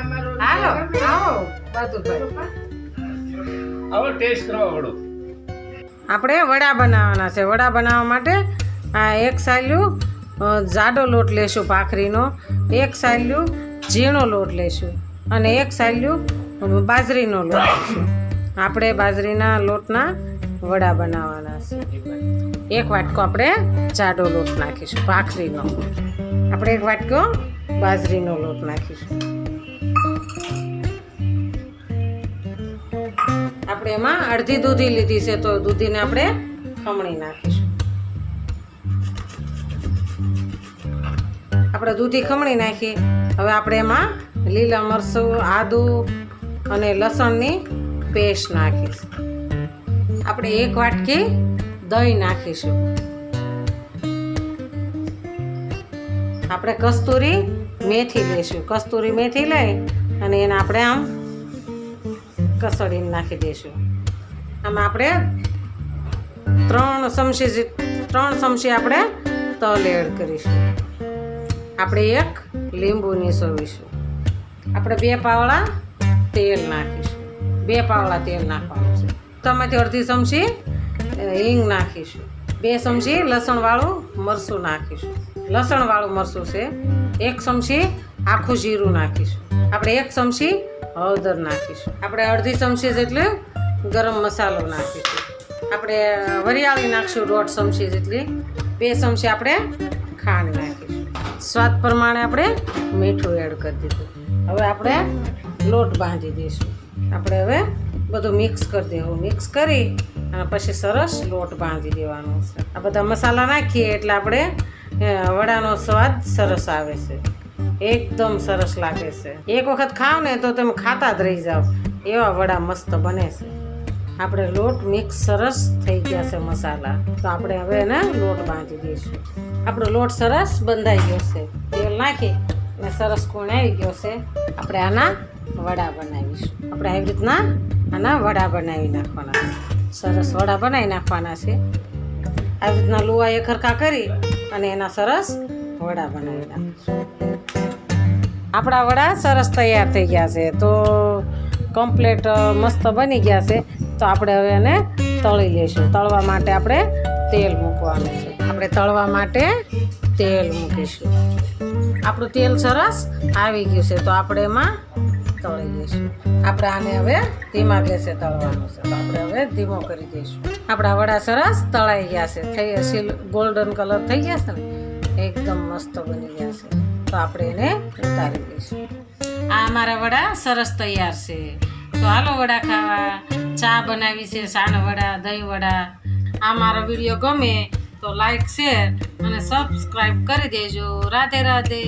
હાલો આવો બહાદુરભાઈ હવે ટેસ્ટ કરવા વડું. આપણે વડા બનાવવાના છે. વડા બનાવવા માટે આ એક સાયલું જાડો લોટ લેશું ભાખરીનો. એક સાયલું ઝીણો લોટ લેશું. અને એક સાયલું બાજરીનો લોટ લેશું. આપણે બાજરીના લોટના વડા બનાવવાના છે. એક વાટકો આપણે જાડો લોટ નાખીશું ભાખરીનો. આપણે એક વાટકો બાજરીનો લોટ નાખીશું. આપણે એમાં અડધી દૂધી લીધી છે તો દૂધીને આપણે ખમણી નાખીશું. આપણે દૂધી ખમણી નાખી. હવે આપણે એમાં લીલા મરચું, આદુ અને લસણની પેસ્ટ નાખીશું. આપણે એક વાટકી દહીં નાખીશું. આપણે કસ્તુરી મેથી લઈશું, કસ્તુરી મેથી લઈ અને એને આપણે આમ કસડીને નાખી દઈશું. આમાં આપણે ત્રણ ચમચી ત્રણ ચમચી આપણે તલ એડ કરીશું. આપણે એક લીંબુ નીસવીશું આપણે બે પાવડા તેલ નાખીશું. બે પાવડા તેલ નાખવાનું છે. તેમાંથી અડધી ચમચી હિંગ નાખીશું. બે ચમચી લસણવાળું મરચું નાખીશું. લસણવાળું મરચું છે એક ચમચી આખું જીરું નાખીશું. આપણે એક ચમચી હળદર નાખીશું. આપણે અડધી ચમચી જેટલું ગરમ મસાલો નાખીશું. આપણે વરિયાળી નાખીશું દોઢ ચમચી જેટલી. બે ચમચી આપણે ખાંડ નાખીશું. સ્વાદ પ્રમાણે આપણે મીઠું એડ કરી દીધું. હવે આપણે લોટ બાંધી દઈશું. આપણે હવે બધું મિક્સ કરી દેવું. મિક્સ કરી અને પછી સરસ લોટ બાંધી દેવાનો છે. આ બધા મસાલા નાખીએ એટલે આપણે વડાનો સ્વાદ સરસ આવે છે. એકદમ સરસ લાગે છે. એક વખત ખાવ ને તો તમે ખાતા જ રહી જાઓ. એવા વડા મસ્ત બને છે. આપણે લોટ મિક્સ સરસ થઈ ગયા છે મસાલા. તો આપણે હવે એને લોટ બાંધી દઈશું. આપણો લોટ સરસ બંધાઈ ગયો છે. તેલ નાખી અને સરસ આવી ગયો છે. આપણે આના વડા બનાવીશું. આપણે આવી રીતના આના વડા બનાવી નાખવાના. સરસ વડા બનાવી નાખવાના છે. આવી રીતના લુવા એ ખરખા કરી અને એના સરસ વડા બનાવેલા આપણા વડા સરસ તૈયાર થઈ ગયા છે. તો કમ્પ્લેટ મસ્ત બની ગયા છે. તો આપણે હવે એને તળી લઈશું. તળવા માટે આપણે તેલ મૂકવાનું છે. આપણે તળવા માટે તેલ મૂકીશું. આપણું તેલ સરસ આવી ગયું છે. તો આપણે એમાં તળી દઈશું. આપણે આને હવે ધીમા ગેસે તળવાનું છે. તો આપણે હવે ધીમો કરી દઈશું. આપણા વડા સરસ તળાઈ ગયા છે. થઈ સિલ ગોલ્ડન કલર થઈ ગયા છે ને? એકદમ મસ્ત બની ગયા છે. તો આપણે એને ઉતારી દઈશું. આ અમારા વડા સરસ તૈયાર છે. તો હાલો વડા ખાવા. ચા બનાવી છે સાણ વડા, દહીં વડા. આ મારો વીડિયો ગમે તો લાઈક શેર અને સબસ્ક્રાઈબ કરી દેજો. રાધે રાધે.